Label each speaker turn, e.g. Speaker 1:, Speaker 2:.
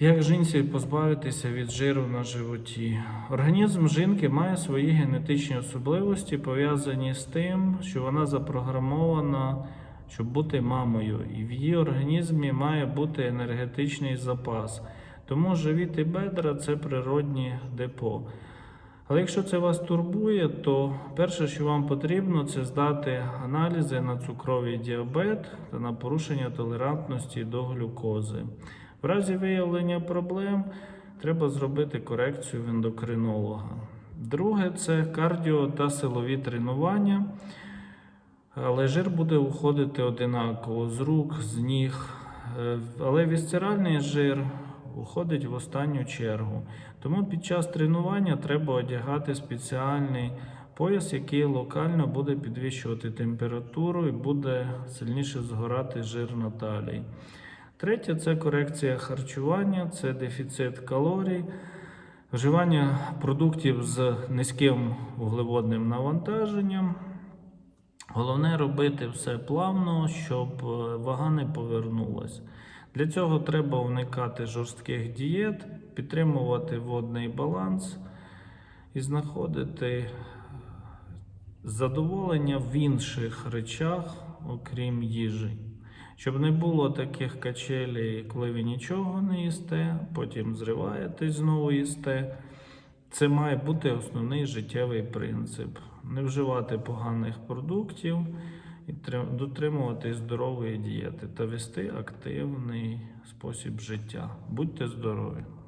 Speaker 1: Як жінці позбавитися від жиру на животі? Організм жінки має свої генетичні особливості, пов'язані з тим, що вона запрограмована, щоб бути мамою, і в її організмі має бути енергетичний запас. Тому живіт і бедра це природні депо. Але якщо це вас турбує, то перше, що вам потрібно, це здати аналізи на цукровий діабет та на порушення толерантності до глюкози. В разі виявлення проблем треба зробити корекцію в ендокринолога. Друге це кардіо та силові тренування. Але жир буде уходити одинаково з рук, з ніг. Е, Але вісцеральний жир уходить в останню чергу. Тому під час тренування треба одягати спеціальний пояс, який локально буде підвищувати температуру і буде сильніше згорати жир на талії. Третє це корекція харчування, це дефіцит калорій, вживання продуктів з низьким вуглеводним навантаженням. Головне робити все плавно, щоб е, вага не повернулась. Для цього треба уникати жорстких дієт, підтримувати водний баланс і знаходити задоволення в інших речах, окрім їжі. Щоб не було таких качелей, коли ви нічого не їсте, потім зриваєтесь знову їсте. Це має бути основний життєвий принцип: не вживати поганих продуктів і дотримуватись здорової дієти та вести активний спосіб життя. Будьте здорові!